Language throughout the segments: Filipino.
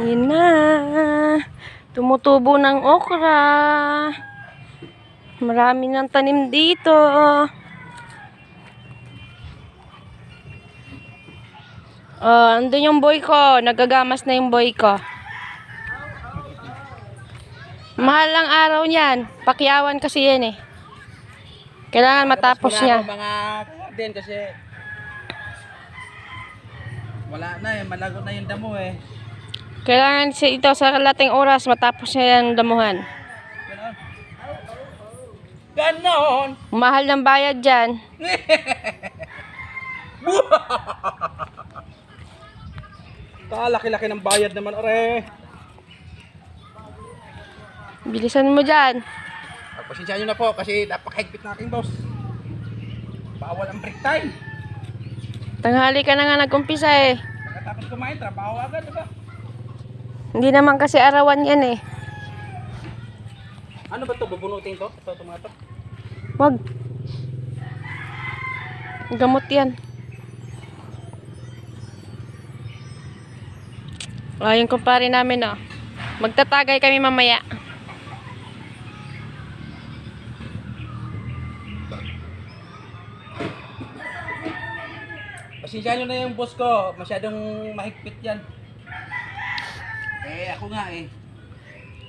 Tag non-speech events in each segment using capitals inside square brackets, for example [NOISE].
Yun na. Tumutubo ng okra. Marami ng tanim dito. Oh, andun yung boy ko. Nagagamas na yung boy ko. Mahal ang araw niyan. Pakyawan kasi yan eh. Kailangan matapos niya. mga din kasi wala na eh, malago na yung damo eh. Kailangan siya ito sa kalating oras matapos niya yung damuhan. Ganon. Mahal ng bayad dyan. [LAUGHS] Kalaki-laki ng bayad naman, ore. Bilisan mo dyan. Pagpasensya nyo na po kasi napakahigpit natin, boss. Bawal ang break time. Tanghali ka na nga nag-umpisa eh. Pagkatapos kumain, trabaho agad, diba? Hindi naman kasi arawan yan eh. Ano ba to Bubunutin to? Ito, ito mga to. Wag. Gamot yan. Ah, yung kumpare namin oh. Magtatagay kami mamaya. Pasensya nyo na yung boss ko. Masyadong mahigpit yan. Eh, ako nga eh.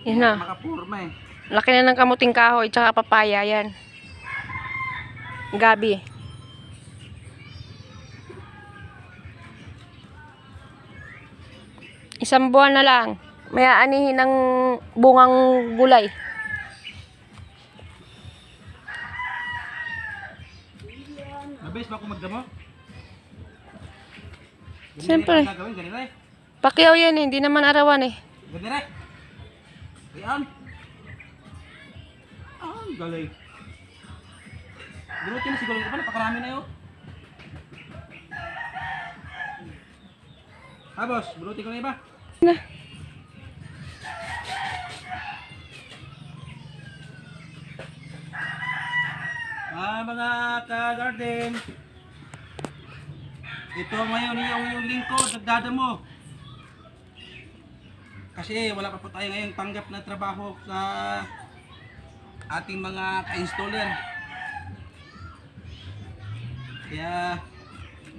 Yan na. Makapurma eh. Laki na ng kamuting kahoy tsaka papaya yan. Gabi. Isang buwan na lang. May aanihin ng bungang gulay. Mabilis ba ako magdamo? Siyempre. gagawin, ganun. Pakyaw yan eh. Hindi naman arawan eh. Ganun rin. Ayan. Ah, ang galing. Bunutin na siguro ito pa, napakarami na yun. Ah, boss, bunutin ko na iba. Na. Ah, mga ka-garden. Ito ngayon yung, yung lingkod, nagdadamo. Kasi wala pa po tayo ngayong tanggap na trabaho sa ating mga ka-installer. Kaya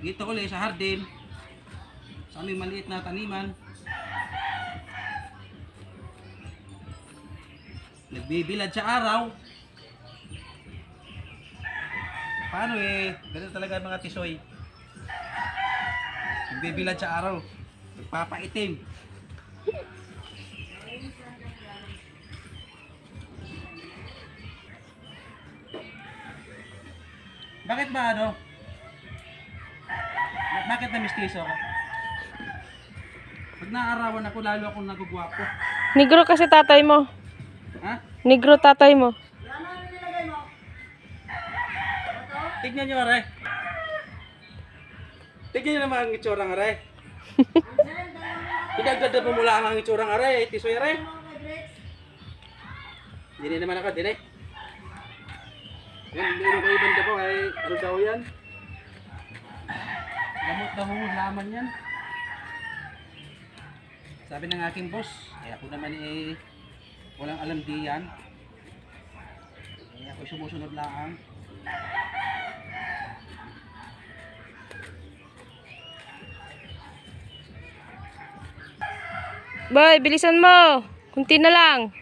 dito ulit sa hardin, sa aming maliit na taniman, nagbibilad sa araw, Paano eh? Ganun talaga mga tisoy. Nagbibilad sa araw. Nagpapaitim. Bakit ba ano? Ba- Bakit na mistiso ako? Pag naarawan ako, lalo akong nagugwapo. Negro kasi tatay mo. Ha? Negro tatay mo. Tignan nyo, Aray. Tignan nyo naman ang itsura ng Aray. [LAUGHS] Pinagdada mo mula ang itsura ng Aray. Tisoy Aray. Hindi naman ako, din eh. Yan, hindi ko ibang po ay ano daw yan? Gamot daw mo laman yan. Sabi ng aking boss, eh ako naman eh walang alam di yan. Eh ako sumusunod lang. Boy, bilisan mo. Kunti na lang.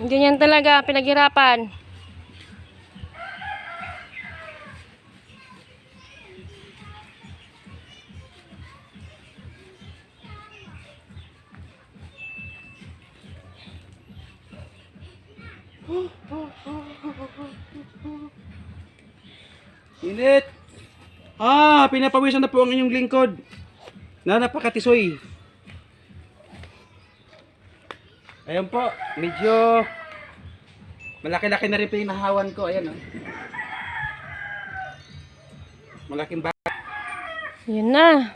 Ganyan talaga, pinaghirapan. Init! Ah, pinapawisan na po ang inyong lingkod. Na napakatisoy. Ayan po, medyo malaki-laki na rin po yung nahawan ko. Ayan, oh. Malaking ba... Yun na.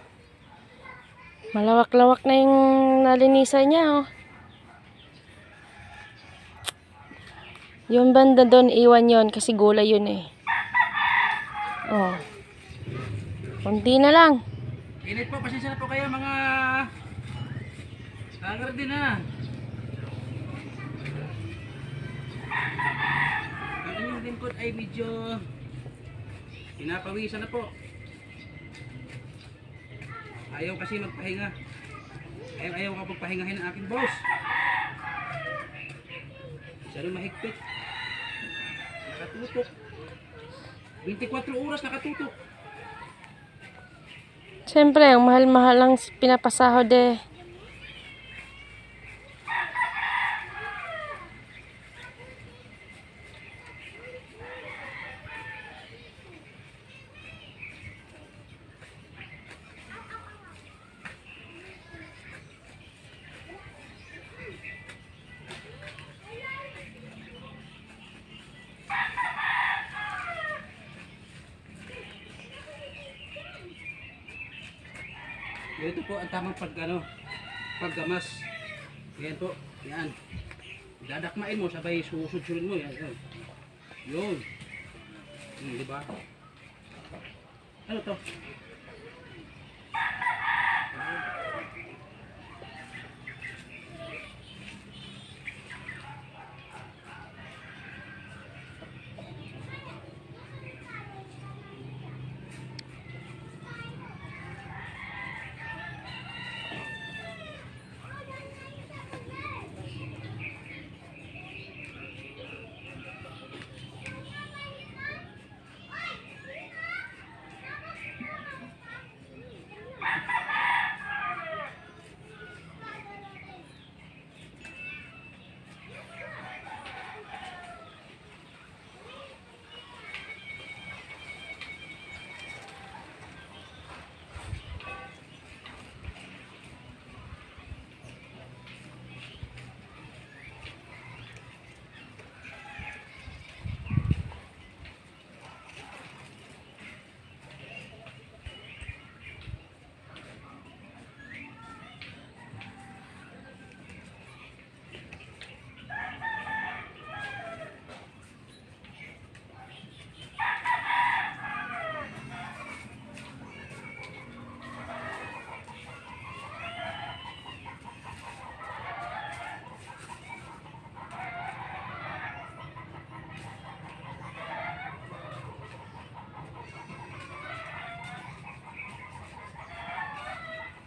Malawak-lawak na yung nalinisan niya, oh. Yung banda doon, iwan yon kasi gulay yun eh. Oh. Kunti na lang. Init po, pasensya na po kayo mga Kagar din ha. Ang lingkod ay medyo pinapawisan na po. Ayaw kasi magpahinga. Ayaw ayaw ka pagpahingahin ang aking boss. Siya rin mahigpit. Nakatutok. 24 oras nakatutok. Siyempre, ang mahal-mahal lang pinapasahod eh. Ganito po ang tamang pag ano, paggamas. Yan po, yan. Dadakmain mo, sabay susudsulin mo. Yan, yan. Yun. Hmm, di ba? Ano to?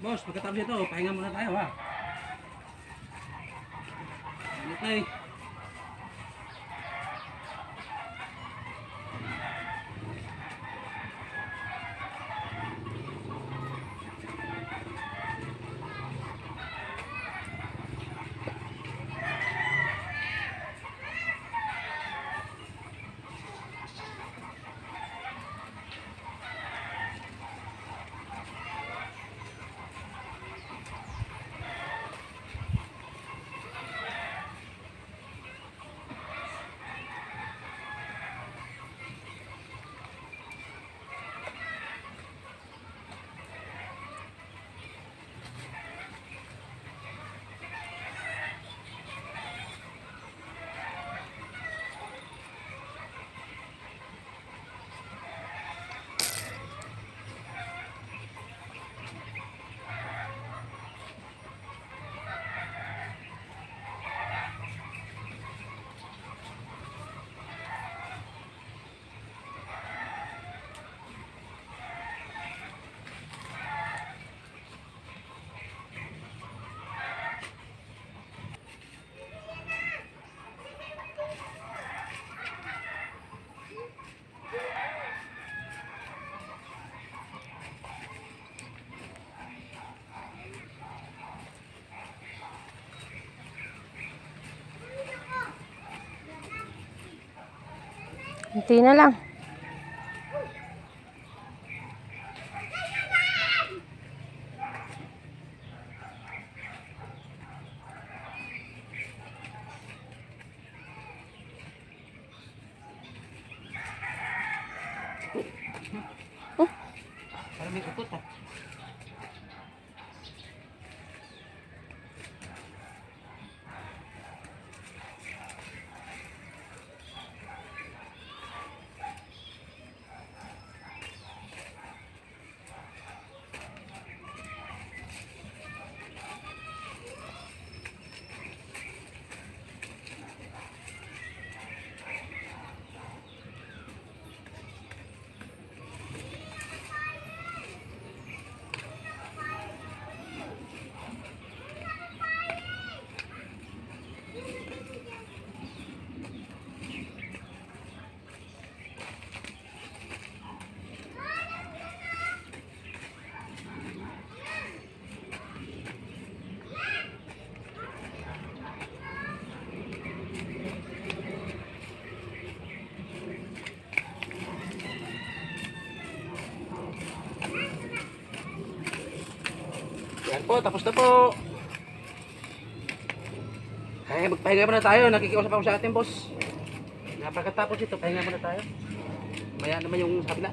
Boss, pagkatapos nito, pahinga muna tayo ha. Ano tayo? Kunti na lang. Parang may ukot ha. po, tapos na po. Kaya magpahinga muna tayo. Nakikiusap ako sa ating boss. Napagkatapos ito, pahinga muna tayo. Maya naman yung sa kabila.